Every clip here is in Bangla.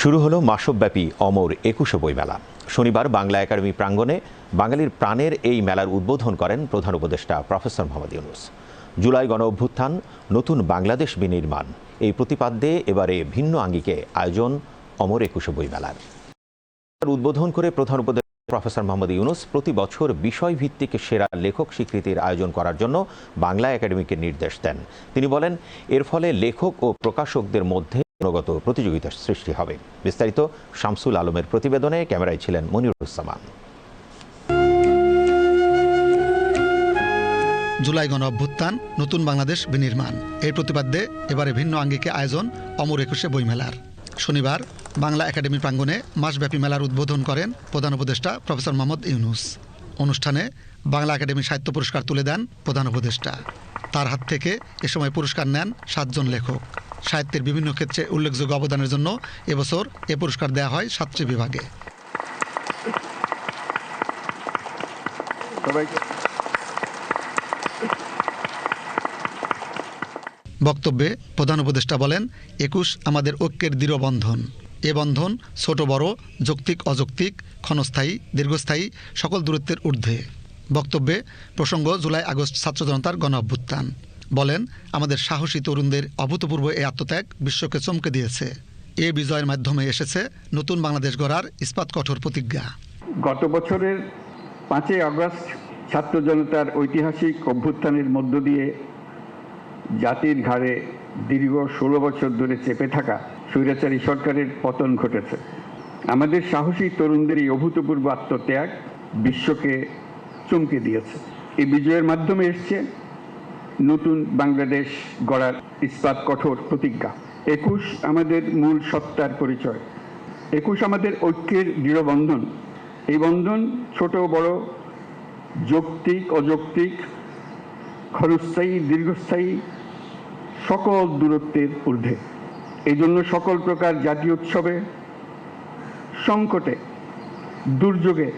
শুরু হলো মাসব্যাপী অমর একুশে বইমেলা। শনিবার বাংলা একাডেমি প্রাঙ্গণে বাঙালির প্রাণের এই মেলার উদ্বোধন করেন প্রধান উপদেষ্টা প্রফেসর মোহাম্মদ ইউনুস। জুলাই গণ অভ্যুত্থান, নতুন বাংলাদেশ বিনির্মাণ, এই প্রতিপাদ্যে এবারে ভিন্ন আঙ্গিকে আয়োজন অমর একুশে বইমেলার। উদ্বোধন করে প্রধান উপদেষ্টা প্রফেসর মোহাম্মদ ইউনুস প্রতি বছর বিষয়ভিত্তিক সেরা লেখক স্বীকৃতির আয়োজন করার জন্য বাংলা একাডেমিকে নির্দেশ দেন। তিনি বলেন, এর ফলে লেখক ও প্রকাশকদের মধ্যে গুণগত প্রতিযোগিতার সৃষ্টি হবে। বিস্তারিত শামসুল আলমের প্রতিবেদনে ক্যামেরায় ছিলেন মনিরুজ্জামান। জুলাই গণ অভ্যুত্থান, নতুন বাংলাদেশ বিনির্মাণ। এর প্রতিবাদে এবারে ভিন্ন আঙ্গিকে আয়োজন অমর একুশে বইমেলার। শনিবার বাংলা একাডেমি প্রাঙ্গণে মাসব্যাপী মেলার উদ্বোধন করেন প্রধান উপদেষ্টা প্রফেসর মোহাম্মদ ইউনুস। অনুষ্ঠানে বাংলা একাডেমি সাহিত্য পুরস্কার তুলে দেন প্রধান উপদেষ্টা। তার হাত থেকে এ সময় পুরস্কার নেন সাতজন লেখক। সাহিত্যের বিভিন্ন ক্ষেত্রে উল্লেখযোগ্য অবদানের জন্য এবছর এ পুরস্কার দেওয়া হয় সাতটি বিভাগে। বক্তব্যে প্রধান উপদেষ্টা বলেন, একুশ আমাদের ঐক্যের দৃঢ় বন্ধন। এ বন্ধন ছোট, বড়, যৌক্তিক, অযৌক্তিক, ক্ষণস্থায়ী, দীর্ঘস্থায়ী, সকল দূরত্বের ঊর্ধ্বে। বক্তব্যে প্রসঙ্গ জুলাই আগস্ট ছাত্র জনতার গণ অভ্যুত্থান বলেন, আমাদের সাহসী তরুণদের অভূতপূর্ব এই আত্মত্যাগ বিশ্বকে চমকে দিয়েছে। এ বিজয়ের মাধ্যমে এসেছে নতুন বাংলাদেশ গড়ার ইস্পাত কঠোর প্রতিজ্ঞা। গত বছরের পাঁচই আগস্ট ছাত্র জনতার ঐতিহাসিক অভ্যুত্থানের মধ্য দিয়ে জাতির ঘাড়ে দীর্ঘ ষোলো বছর ধরে চেপে থাকা স্বৈরাচারী সরকারের পতন ঘটেছে। আমাদের সাহসী তরুণদের এই অভূতপূর্ব আত্মত্যাগ বিশ্বকে চমকে দিয়েছে। এই বিজয়ের মাধ্যমে এসছে নতুন বাংলাদেশ গড়ার ইস্পাত কঠোর প্রতিজ্ঞা। একুশ আমাদের মূল সত্তার পরিচয়। একুশ আমাদের ঐক্যের দৃঢ় বন্ধন। এই বন্ধন ছোট, বড়, যৌক্তিক, অযৌক্তিক ক্ষণস্থায়ী দীর্ঘস্থায়ী, সকল দূরত্বের ঊর্ধ্বে। এই জন্য সকল প্রকার জাতীয় উৎসবে, সংকটে, দুর্যোগে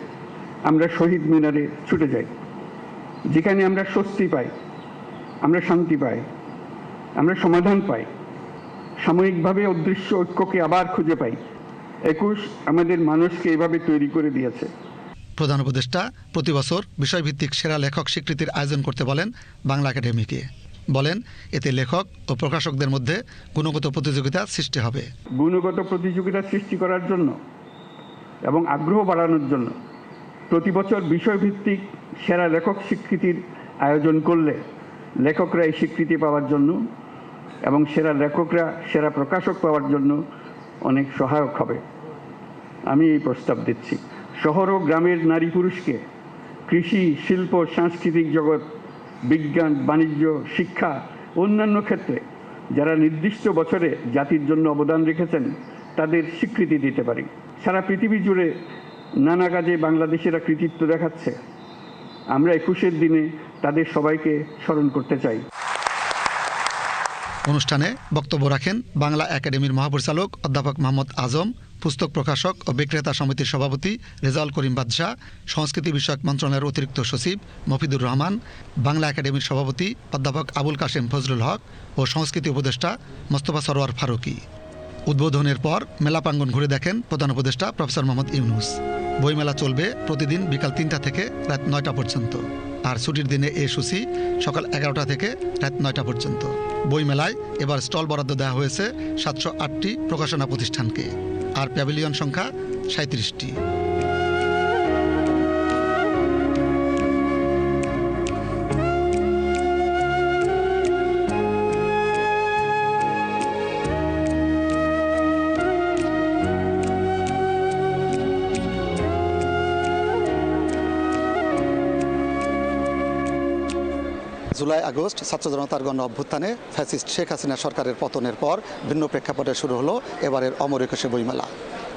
আমরা শহীদ মিনারে ছুটে যাই। যেখানে আমরা স্বস্তি পাই। আমরা শান্তি পাই আমরা সমাধান পাই সাময়িকভাবে অদৃশ্য ঐক্যকে আবার খুঁজে পাই। একুশ আমাদের মানুষকে এভাবে তৈরি করে দিয়েছে। প্রধান উপদেষ্টা প্রতি বছর বিষয়ভিত্তিক সেরা লেখক স্বীকৃতির আয়োজন করতে বলেন বাংলা একাডেমিকে। বলেন এতে লেখক ও প্রকাশকদের মধ্যে গুণগত প্রতিযোগিতা সৃষ্টি হবে। গুণগত প্রতিযোগিতা সৃষ্টি করার জন্য এবং আগ্রহ বাড়ানোর জন্য প্রতি বছর বিষয়ভিত্তিক সেরা লেখক স্বীকৃতির আয়োজন করলে লেখকরা এই স্বীকৃতি পাওয়ার জন্য এবং সেরা লেখকরা, সেরা প্রকাশক পাওয়ার জন্য অনেক সহায়ক হবে। আমি এই প্রস্তাব দিচ্ছি। শহর ও গ্রামের নারী পুরুষকে কৃষি, শিল্প, সাংস্কৃতিক জগৎ, বিজ্ঞান, বাণিজ্য, শিক্ষা, অন্যান্য ক্ষেত্রে যারা নির্দিষ্ট বছরে জাতির জন্য অবদান রেখেছেন, তাদের স্বীকৃতি দিতে পারি। সারা পৃথিবী জুড়ে নানা কাজে বাংলাদেশিরা কৃতিত্ব দেখাচ্ছে। আমরা একুশের দিনে তাদের সবাইকে স্মরণ করতে চাই। অনুষ্ঠানে বক্তব্য রাখেন বাংলা একাডেমির মহাপরিচালক অধ্যাপক মোহাম্মদ আজম, পুস্তক প্রকাশক ও বিক্রেতা সমিতির সভাপতি রেজাউল করিম বাদশাহ, সংস্কৃতি বিষয়ক মন্ত্রণালয়ের অতিরিক্ত সচিব মফিদুর রহমান, বাংলা একাডেমির সভাপতি অধ্যাপক আবুল কাশেম ফজলুল হক ও সংস্কৃতি উপদেষ্টা মোস্তফা সরোয়ার ফারুকি। উদ্বোধনের পর মেলা প্রাঙ্গণ ঘুরে দেখেন প্রধান উপদেষ্টা প্রফেসর মোহাম্মদ ইউনুস। বইমেলা চলবে প্রতিদিন বিকাল তিনটা থেকে রাত নয়টা পর্যন্ত। আর ছুটির দিনে এ সূচি সকাল এগারোটা থেকে রাত নয়টা পর্যন্ত। বইমেলায় এবার স্টল বরাদ্দ দেওয়া হয়েছে সাতশো আটটি প্রকাশনা প্রতিষ্ঠানকে। আর প্যাভিলিয়ন সংখ্যা সাঁত্রিশটি জুলাই, আগস্ট ছাত্র জনতার গণ অভ্যুত্থানে ফ্যাসিস্ট শেখ হাসিনা সরকারের পতনের পর ভিন্ন প্রেক্ষাপটে শুরু হলো এবারের অমর একুশে বইমেলা।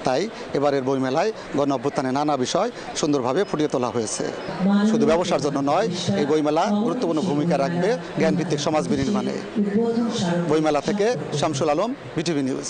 তাই এবারের বইমেলায় গণ অভ্যুত্থানে নানা বিষয় সুন্দরভাবে ফুটিয়ে তোলা হয়েছে। শুধু ব্যবসার জন্য নয়, এই বইমেলা গুরুত্বপূর্ণ ভূমিকা রাখবে জ্ঞানভিত্তিক সমাজ বিনির্মাণে। বইমেলা থেকে শামসুল আলম, বিটিভি নিউজ।